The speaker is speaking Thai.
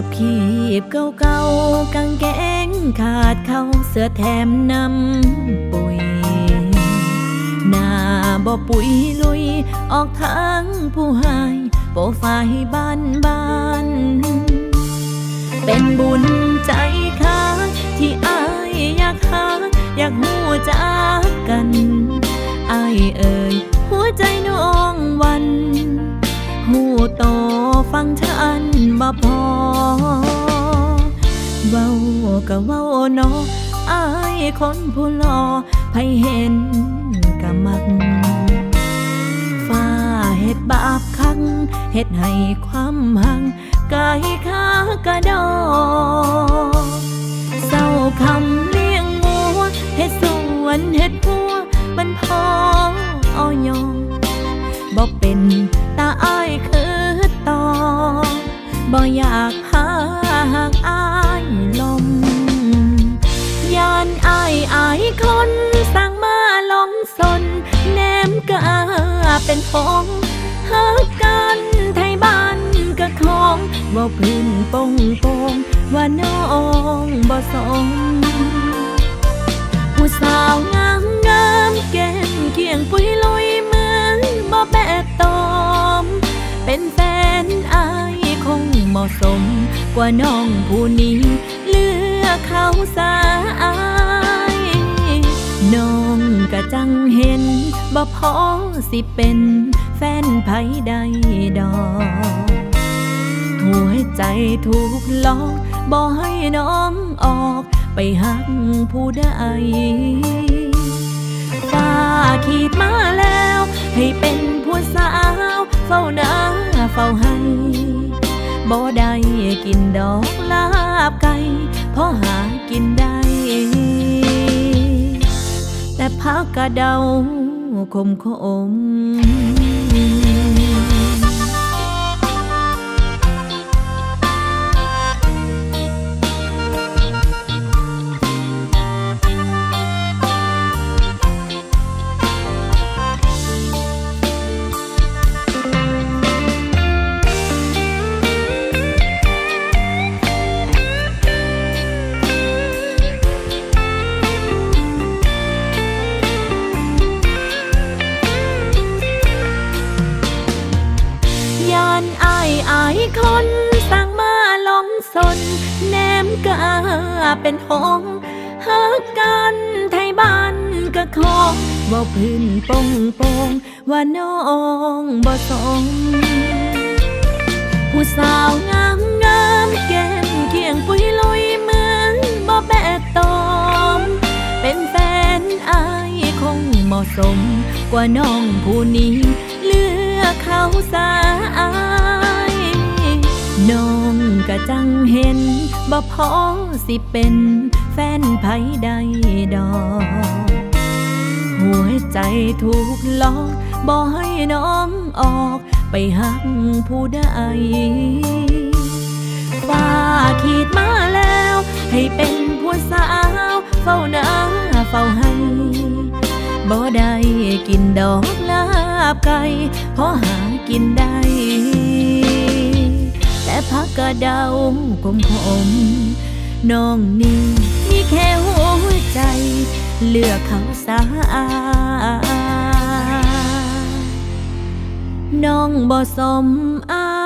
กือบขีบเก่าเก่ากางเกงขาดเข้าเสื้อแถมน้ำปุ๋ย หน้าบ่ปุ๋ยลุย ออกทางผู้หายโปรไฟล์บ้านบ้าน เป็นบุญใจค้าที่อายอยากหาอยากหูจากกันอายเอ่ยหัวใจน้องวันหูโตฟังฉันบ่พอ ก็เว้าเนาะอายคนผู้หลอไผเห็นก็มัก ฟ้าเฮ็ดบาปคังเฮ็ดให้ความหังกายขากระดอเศร้าคำเลี้ยงงัวเฮ็ดสวนเฮ็ดพัวมันพอเอายอบ่เป็นตาอ้ายคือต่อบ่อยาก เป็นฟองหากันไทยบ้านกะของว่าพื้นปงปงว่าน้องบ่สมผู้สาวงามงามแก้มเคียงปุยลุยเหมือนบ่แปดตอม เป็นแฟนอายคงเหมาะสม กว่าน้องผู้นี้ เลือกเขาสาอา น้องกะจังเห็นบ่พอสิเป็นแฟนไผใดดอกหัวใจถูกหลอกบอกให้น้องออกไปหักผู้ใดฟ้าขีดมาแล้ว ให้เป็นผู้สาว เฝ้าหน้าเฝ้าให้บ่ได้กินดอกลาบไก่พราะหากินได้ พักกะเดาคมคม สนแนมกาเป็นหงหากกันไทยบ้านกะของว่าพื้นปงปงว่าน้องบ่สมผู้สาวงามงามแก้มเคียงปุยลุยเหมือนบ่แบกตอม เป็นแฟนอายคงเหมาะสม กว่าน้องผู้นี้ เลือกเขาสาอายน้อง จังเห็นบ่พอสิเป็นแฟนไผใดดอกหัวใจถูกหลอกบอกให้น้องออกไปหักผู้ใดฟ้าขีดมาแล้ว ให้เป็นผู้สาว เฝ้าหน้าเฝ้าให้บ่ได้กินดอกลาบไก่เพราะหากินได้ แต่พักกระเดาคมคมน้องนี่มีแค่หัวใจ เลือกเขาสาน้องบ่สมอา